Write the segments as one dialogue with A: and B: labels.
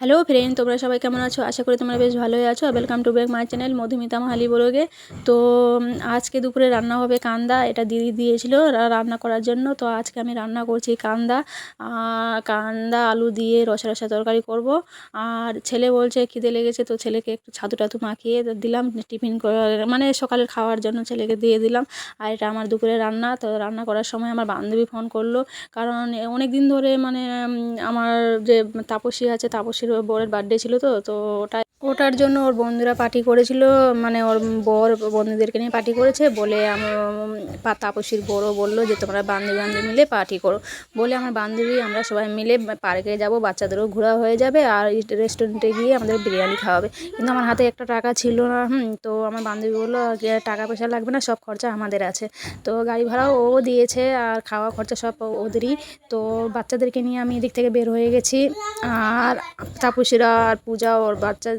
A: Hello friend তোমরা সবাই কেমন আছো? আশা করি তোমরা বেশ ভালোই আছো welcome to back my channel Madhumita Mahali বলোগে। তো আজকে দুপুরে রান্না হবে কান্দা, এটা দিদি দিয়েছিল রান্না করার জন্য। তো আজকে আমি রান্না করছি কান্দা কান্দা, আলু দিয়ে রসা রসা তরকারি করব। আর ছেলে বলছে খিদে লেগেছে, তো ছেলেকে একটু ছাতু টাতু মাখিয়ে দিলাম, টিফিন মানে সকালের খাওয়ার জন্য ছেলেকে দিয়ে দিলাম। আর এটা আমার দুপুরে রান্না, তো রান্না করার সময় আমার বান্ধবী ফোন করল। কারণ অনেক দিন ধরে মানে আমার যে তাপসী আছে, তাপসীর বরের বার্থডে ছিল তো তো ওটা ওটার জন্য ওর বন্ধুরা পার্টি করেছিল মানে ওর বর বন্ধুদেরকে নিয়ে পার্টি করেছে, বলে আমার তাপসীর বড়ও বলল যে, তোমরা বান্ধবী বান্ধবী মিলে পার্টি করো। বলে আমার বান্ধবী, আমরা সবাই মিলে পার্কে যাব, বাচ্চাদেরও ঘোরা হয়ে যাবে, আর রেস্টুরেন্টে গিয়ে আমাদের বিরিয়ানি খাওয়াবে। কিন্তু আমার হাতে একটা টাকা ছিল না, হুম, তো আমার বান্ধবী বলল টাকা পয়সা লাগবে না, সব খরচা আমাদের আছে। তো গাড়ি ভাড়াও ও দিয়েছে, আর খাওয়া খরচা সব ওদেরই। তো বাচ্চাদেরকে নিয়ে আমি এদিক থেকে বের হয়ে গেছি, আর তাপসীরা আর পূজা ওর বাচ্চা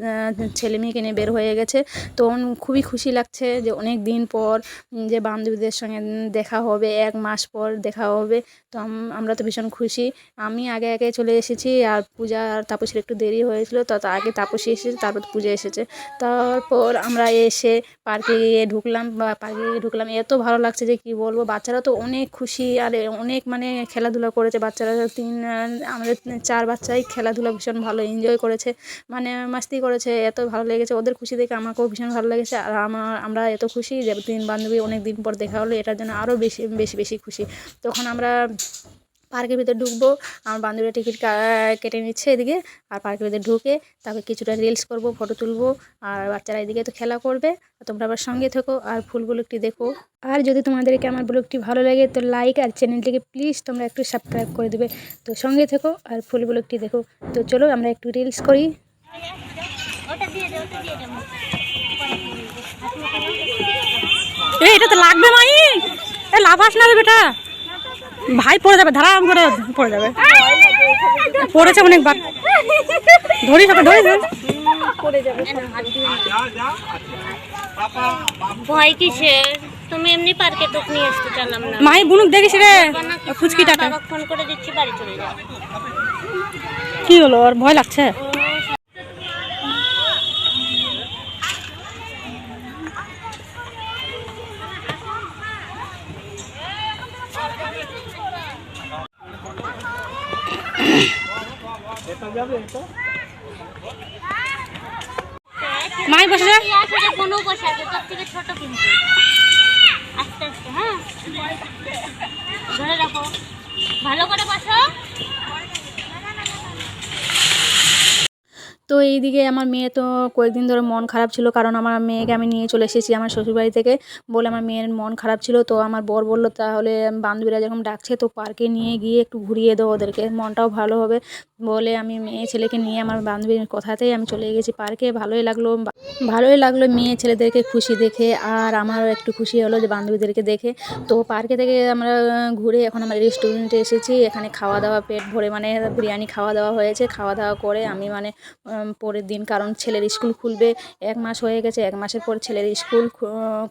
A: ছেলে মেয়েকে নিয়ে বের হয়ে গেছে। তো খুবই খুশি লাগছে যে অনেক দিন পর যে বান্ধবীদের সঙ্গে দেখা হবে, এক মাস পর দেখা হবে। তো আমরা তো ভীষণ খুশি। আমি আগে আগে চলে এসেছি আর পূজা আর তাপসীর একটু দেরি হয়েছিল। তো আগে তাপসী এসেছে, তারপর পূজা এসেছে। তারপর আমরা এসে পার্কে গিয়ে ঢুকলাম বা পার্কে গিয়ে ঢুকলাম। এত ভালো লাগছে যে কি বলব, বাচ্চারা তো অনেক খুশি আর অনেক মানে খেলাধুলা করেছে। বাচ্চারা তিন আমাদের চার বাচ্চাই খেলাধুলা ভীষণ ভালো এনজয় করেছে মানে মাস্তি করেছে, এত ভালো লেগেছে, ওদের খুশি দেখে আমাকেও ভীষণ ভালো লেগেছে, আর আমার আমরা এত খুশি যে তিন বান্ধবী অনেক দিন পর দেখা হলো, এটার জন্য আরও বেশি বেশি বেশি খুশি। তখন আমরা পার্কের ভিতরে ঢুকবো। আমার বান্ধবীরা টিকিট কেটে নিচ্ছে এদিকে। আর পার্কের ভিতরে ঢুকে তারপর কিছুটা রিলস করব ফটো তুলবো। আর বাচ্চারা এদিকে তো খেলা করবে। তোমরা আবার সঙ্গে থেকো আর ফুলগুলো একটু দেখো। আর যদি তোমাদেরকে আমার ব্লগটি ভালো লাগে তো লাইক আর চ্যানেলটিকে প্লিজ তোমরা একটু সাবস্ক্রাইব করে দেবে। তো সঙ্গে থেকো আর ফুলগুলো একটু দেখো। তো চলো আমরা একটু রিলস করি।
B: এটা তো লাগবে মাই এ, লাফাস না বেটা। ভাই পড়ে যাবে ধারাম করে পড়ে যাবে। পড়েছে অনেকবার ধরি সবাই ধরি ধরি।
C: ভয় কিসের? তুমি এমনি পার্কে তোকে নিয়ে আসতে চালাম না।
B: মাই বুনুক দেখিস রে ফুচকিটাকে।
C: বাবা ফোন করে দিচ্ছি বাড়ি চলে যাও।
B: কি হলো আর ভয় লাগছে? মাই বসে যা।
C: কোনো বসে আছে তোর থেকে ছোট কিন্তু আস্তে আস্তে হ্যাঁ? ধরে রাখো। ভালো করে বসো।
A: তো এইদিকে আমার মেয়ে তো কয়েকদিন ধরে মন খারাপ ছিল, কারণ আমার মেয়েকে আমি নিয়ে চলে এসেছি আমার শ্বশুরবাড়ি থেকে বলে আমার মেয়ের মন খারাপ ছিল। তো আমার বর বলল, তাহলে বান্ধবীরা যখন ডাকছে, তো পার্কে নিয়ে গিয়ে একটু ঘুরিয়ে দেবো ওদেরকে, মনটাও ভালো হবে। বলে আমি মেয়ে ছেলেকে নিয়ে আমার বান্ধবীর কথাতেই আমি চলে গেছি পার্কে। ভালোই লাগল ভালোই লাগল মেয়ে ছেলেদেরকে খুশি দেখে, আর আমারও একটু খুশি হলো যে বান্ধবীদেরকে দেখে। তো পার্কে থেকে আমরা ঘুরে এখন আমরা রেস্টুরেন্টে এসেছি, এখানে খাওয়া দাওয়া, পেট ভরে মানে বিরিয়ানি খাওয়া দাওয়া হয়েছে। খাওয়া দাওয়া করে আমি মানে পরের দিন, কারণ ছেলের স্কুল খুলবে, এক মাস হয়ে গেছে, এক মাসের পর ছেলের স্কুল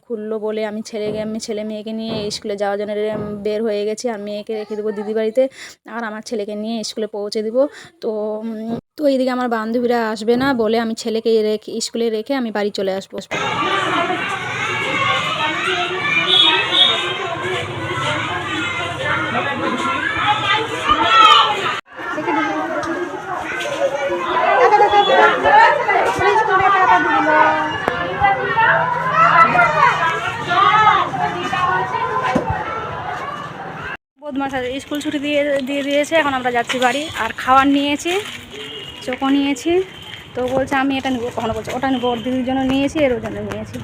A: খুললো বলে আমি ছেলে আমি ছেলে মেয়েকে নিয়ে স্কুলে যাওয়ার জন্য বের হয়ে গেছি, আর মেয়েকে রেখে দেবো দিদি বাড়িতে, আর আমার ছেলেকে নিয়ে স্কুলে পৌঁছে দেবো। তো তো এইদিকে আমার বান্ধবীরা আসবে না বলে আমি ছেলেকে রেখে, স্কুলে রেখে আমি বাড়ি চলে আসব।
B: বদমাস আছে। স্কুল ছুটি দিয়ে দিয়ে দিয়েছে এখন আমরা যাচ্ছি বাড়ি। আর খাবার নিয়েছি চোখও নিয়েছি। তো বলছে আমি এটা নেব। কখনো বলছে ওটা নেব। ওর দিদির জন্য নিয়েছি এর জন্য নিয়েছি।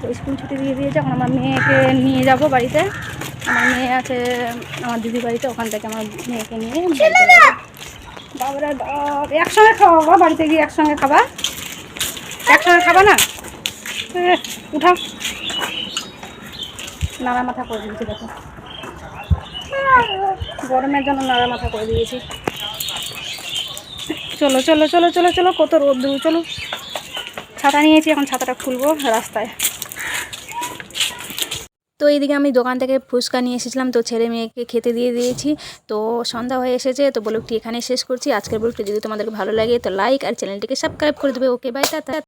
B: তো স্কুল ছুটি দিয়ে দিয়েছে এখন আমার মেয়েকে নিয়ে যাব বাড়িতে। আমার মেয়ে আছে আমার দিদি বাড়িতে ওখান থেকে আমার মেয়েকে নিয়ে। বাবারে একসঙ্গে খাওয়া বাড়িতে গিয়ে একসঙ্গে খাবা? একসঙ্গে খাবা না? এ, উঠাও। নাড়া মাথা করে দিয়েছি দেখো। গরমের জন্য নাড়া মাথা করে দিয়েছি। চলো চলো চলো চলো চলো, কত রোদ দেবো, চলো। ছাতা নিয়েছি, এখন ছাতাটা খুলবো রাস্তায়।
A: তো এইদিকে আমি দোকান থেকে ফুচকা নিয়ে এসেছিলাম, তো ছেলে মেয়েকে খেতে দিয়ে দিয়েছি। তো সন্ধ্যা হয়ে এসেছে, তো ব্লগটি এখানে শেষ করছি। আজকের ব্লগটি যদি তোমাদের ভালো লাগে, তো লাইক আর চ্যানেলটিকে সাবস্ক্রাইব করে দেবে। Okay bye tata.